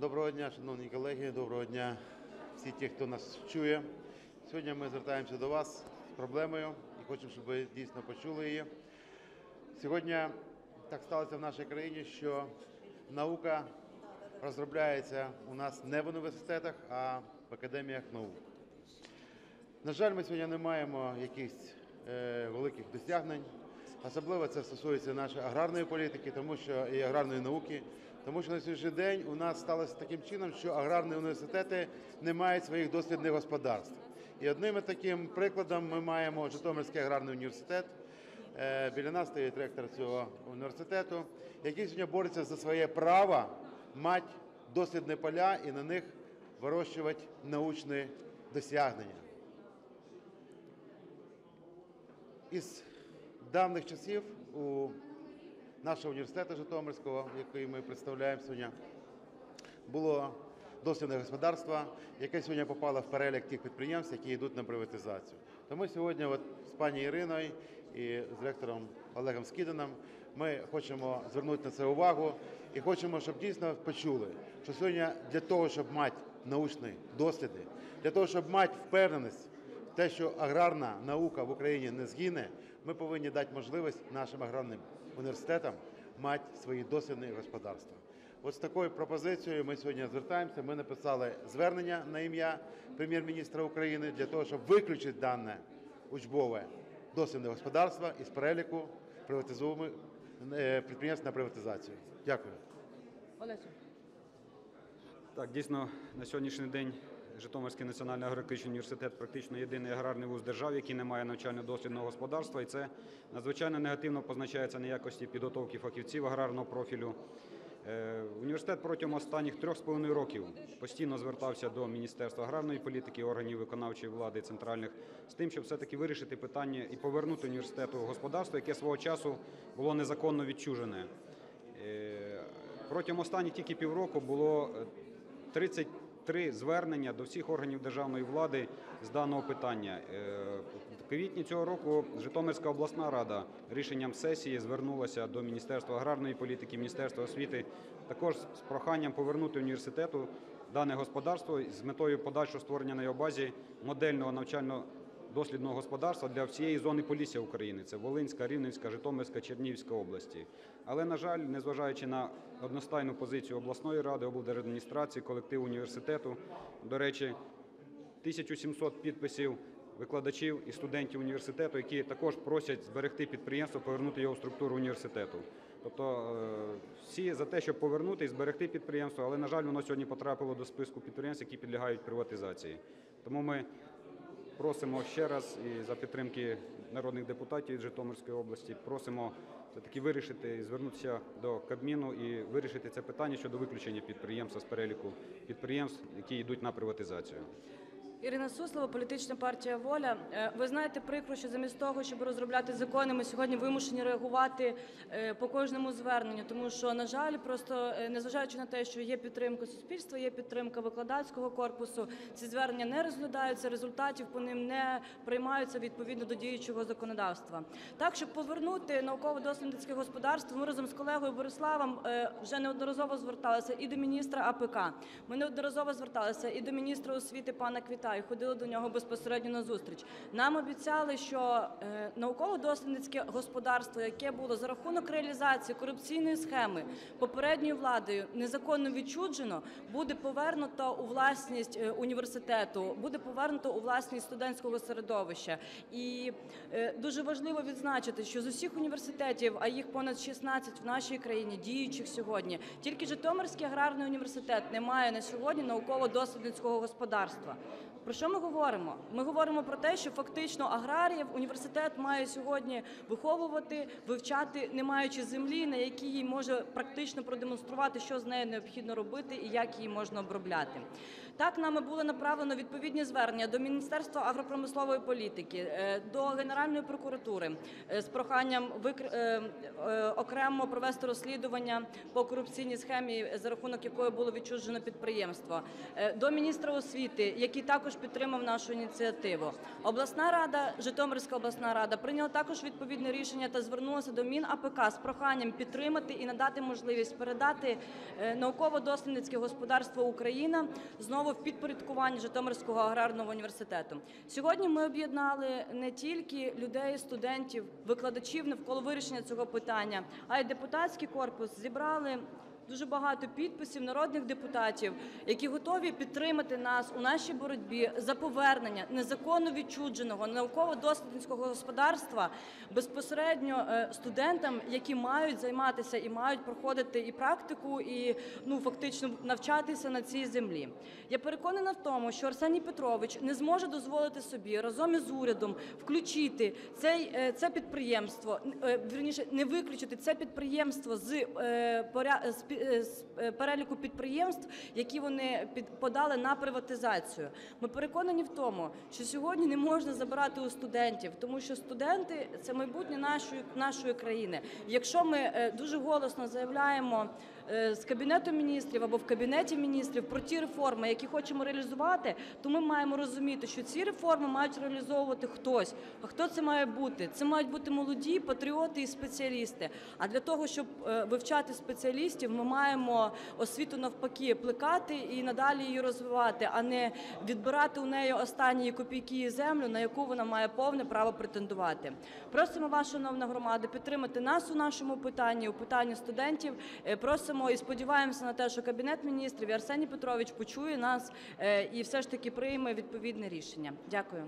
Доброго дня, шановні колеги, доброго дня всі ті, хто нас чує. Сьогодні ми звертаємося до вас з проблемою і хочемо, щоб ви дійсно почули її. Сьогодні так сталося в нашій країні, що наука розробляється у нас не в університетах, а в академіях наук. На жаль, ми сьогодні не маємо якихось е, великих досягнень. Особливо це стосується нашої аграрної політики, тому що і аграрної науки, тому що на сьогоднішній день у нас сталося таким чином, що аграрні університети не мають своїх дослідних господарств. І одним таким прикладом ми маємо Житомирський аграрний університет. Е, Біля нас стоїть ректор цього університету, який сьогодні бореться за своє право мати дослідні поля і на них вирощувати научні досягнення. Із давніх часів у нашого університету Житомирського, який ми представляємо сьогодні, було дослідне господарство, яке сьогодні попало в перелік тих підприємств, які йдуть на приватизацію. Тому сьогодні от з пані Іриною і з ректором Олегом Скиданом ми хочемо звернути на це увагу і хочемо, щоб дійсно почули, що сьогодні для того, щоб мати научні досліди, для того, щоб мати впевненість те, що аграрна наука в Україні не згине, ми повинні дати можливість нашим аграрним університетам мати свої дослідні господарства. От з такою пропозицією ми сьогодні звертаємося. Ми написали звернення на ім'я прем'єр-міністра України для того, щоб виключити дане учбове дослідне господарство із переліку е, підприємств на приватизацію. Дякую. Олесю. Так, дійсно, на сьогоднішній день Житомирський національний агротехнічний університет практично єдиний аграрний вуз держав, який не має навчально-дослідного господарства, і це надзвичайно негативно позначається на якості підготовки фахівців аграрного профілю. Е, університет протягом останніх трьох з половиною років постійно звертався до Міністерства аграрної політики, органів виконавчої влади центральних з тим, щоб все-таки вирішити питання і повернути університету господарство, яке свого часу було незаконно відчужене. Е, протягом останніх тільки півроку було е, 30 три звернення до всіх органів державної влади з даного питання. Е, в квітні цього року Житомирська обласна рада рішенням сесії звернулася до Міністерства аграрної політики, Міністерства освіти, також з проханням повернути університету дане господарство з метою подальшого створення на його базі модельного навчального дослідного господарства для всієї зони Полісся України. Це Волинська, Рівненська, Житомирська, Чернігівська області. Але, на жаль, незважаючи на одностайну позицію обласної ради, облдержадміністрації, колективу університету, до речі, 1700 підписів викладачів і студентів університету, які також просять зберегти підприємство, повернути його в структуру університету. Тобто е, всі за те, щоб повернути і зберегти підприємство, але, на жаль, воно сьогодні потрапило до списку підприємств, які підлягають приватизації. Тому ми Просимо ще раз і за підтримки народних депутатів від Житомирської області. Просимо все-таки вирішити звернутися до Кабміну і вирішити це питання щодо виключення підприємства з переліку підприємств, які йдуть на приватизацію. Ірина Суслова, політична партія Воля. Е, Ви знаєте прикро, що замість того, щоб розробляти закони, ми сьогодні вимушені реагувати е, по кожному зверненню, тому що, на жаль, просто е, незважаючи на те, що є підтримка суспільства, є підтримка викладацького корпусу, ці звернення не розглядаються, результатів по ним не приймаються відповідно до діючого законодавства. Так, щоб повернути науково-дослідницьке господарство, ми разом з колегою Бориславом вже неодноразово зверталися і до міністра АПК. Ми неодноразово зверталися і до міністра освіти пана Квіта, і ходили до нього безпосередньо на зустріч. Нам обіцяли, що е, науково-дослідницьке господарство, яке було за рахунок реалізації корупційної схеми попередньою владою незаконно відчуджено, буде повернуто у власність е, університету, буде повернуто у власність студентського середовища. І е, дуже важливо відзначити, що з усіх університетів, а їх понад 16 в нашій країні, діючих сьогодні, тільки Житомирський аграрний університет не має на сьогодні науково-дослідницького господарства. Про що ми говоримо? Ми говоримо про те, що фактично аграріїв університет має сьогодні виховувати, вивчати, не маючи землі, на якій їй може практично продемонструвати, що з нею необхідно робити і як її можна обробляти. Так, нами було направлено відповідні звернення до Міністерства агропромислової політики, е, до Генеральної прокуратури е, з проханням е, окремо провести розслідування по корупційній схемі, за рахунок якої було відчужено підприємство, до міністра освіти, який також підтримав нашу ініціативу. Обласна рада, Житомирська обласна рада, прийняла також відповідне рішення та звернулася до МінАПК з проханням підтримати і надати можливість передати науково-дослідницьке господарство Україна знову в підпорядкуванні Житомирського аграрного університету. Сьогодні ми об'єднали не тільки людей, студентів, викладачів навколо вирішення цього питання, а й депутатський корпус зібрали. Дуже багато підписів народних депутатів, які готові підтримати нас у нашій боротьбі за повернення незаконно відчудженого науково-дослідницького господарства безпосередньо е, студентам, які мають займатися і мають проходити і практику, і ну фактично навчатися на цій землі. Я переконана в тому, що Арсеній Петрович не зможе дозволити собі разом із урядом включити цей е, це підприємство, е, вірніше не виключити це підприємство з е, поря- е, з, е, переліку підприємств, які вони під подали на приватизацію. Ми переконані в тому, що сьогодні не можна забирати у студентів, тому що студенти це майбутнє нашої нашої країни. Якщо ми е, дуже голосно заявляємо з кабінету міністрів або в кабінеті міністрів про ті реформи, які хочемо реалізувати, то ми маємо розуміти, що ці реформи мають реалізовувати хтось. А хто це має бути? Це мають бути молоді патріоти і спеціалісти. А для того, щоб вивчати спеціалістів, ми маємо освіту навпаки плекати і надалі її розвивати, а не відбирати у неї останні копійки і землю, на яку вона має повне право претендувати. Просимо вас, шановна громада, підтримати нас у нашому питанні, у питанні студентів. Е, Просимо і сподіваємося на те, що кабінет міністрів і Арсеній Петрович почує нас е, і все ж таки прийме відповідне рішення. Дякую.